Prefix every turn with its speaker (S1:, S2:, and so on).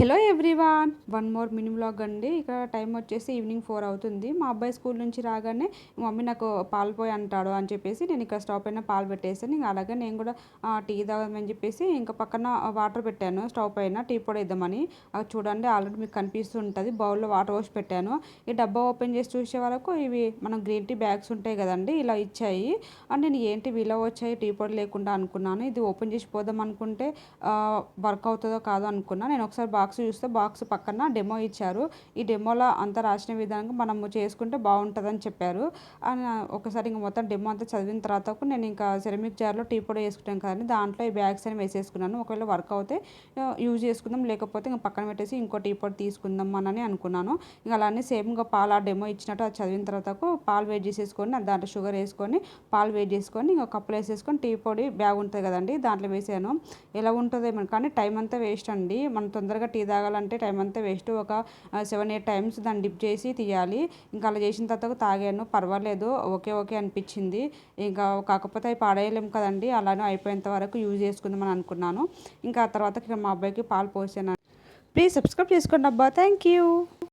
S1: Hello everyone. One more mini vlog అండి. ఇక్కడ time వచ్చేసి ఈవినింగ్ ఫోర్ అవుతుంది. మా అబ్బాయి స్కూల్ నుంచి రాగానే మమ్మీ నాకు పాలు పోయి అంటాడు అని చెప్పేసి నేను ఇక్కడ స్టవ్ పైన పాలు పెట్టేసాను ఇంకా అలాగే నేను కూడా టీ తాగమని చెప్పేసి ఇంకా పక్కన వాటర్ పెట్టాను స్టవ్ పైన. టీ పొడి వేద్దామని. అది చూడండి ఆల్రెడీ మీకు కనిపిస్తుంటుంది. బౌల్లో వాటర్ పోసి పెట్టాను. ఈ డబ్బా ఓపెన్ చేసి చూసే వరకు ఇవి మనం గ్రీన్ టీ బ్యాగ్స్ ఉంటాయి కదండి ఇలా ఇచ్చాయి. అండ్ నేను ఏంటి వీలో వచ్చాయి టీ పొడి లేకుండా అనుకున్నాను. ఇది ఓపెన్ చేసి పోదాం అనుకుంటే వర్క్ అవుతుందో కాదో అనుకున్నా. నేను ఒకసారి బాగా బాక్స్ చూస్తే బాక్స్ పక్కన డెమో ఇచ్చారు. ఈ డెమోలో అంతా రాసిన విధంగా మనము చేసుకుంటే బాగుంటుందని చెప్పారు. అని ఒకసారి ఇంకా మొత్తం డెమో అంతా చదివిన తర్వాత నేను ఇంకా సెరమిక్ జార్లో టీ పొడి వేసుకుంటాం కానీ దాంట్లో ఈ బ్యాగ్స్ అని వేసేసుకున్నాను. ఒకవేళ వర్క్ అవుతే యూజ్ చేసుకుందాం లేకపోతే ఇంకా పక్కన పెట్టేసి ఇంకో టీ పొడి తీసుకుందాం అని అనుకున్నాను. ఇంకా అలానే సేమ్ ఇంకా పాలు ఆ డెమో ఇచ్చినట్టు అది చదివిన తర్వాత పాలు వేడి చేసేసుకొని దాంట్లో షుగర్ వేసుకొని పాలు వేడి చేసుకొని ఇంకా కప్పులు వేసేసుకొని టీ పొడి బ్యాగ్ ఉంటుంది కదండి దాంట్లో వేసాను. ఎలా ఉంటుందో ఏమో కానీ టైం అంతా వేస్ట్ అండి. మనం తొందరగా టీ తాగాలంటే టైం అంతా వేస్ట్ ఒక సెవెన్ ఎయిట్ టైమ్స్ దాన్ని డిప్ చేసి తీయాలి. ఇంకా అలా చేసిన తర్వాత తాగాను. పర్వాలేదు. ఓకే ఓకే అనిపించింది. ఇంకా కాకపోతే అవి పాడేయలేము కదండి. అలానే అయిపోయేంత వరకు యూజ్ చేసుకుందామని అనుకున్నాను. ఇంకా ఆ తర్వాత మా అబ్బాయికి పాలు పోసాను. ప్లీజ్ సబ్స్క్రైబ్ చేసుకోండి అబ్బా. Thank you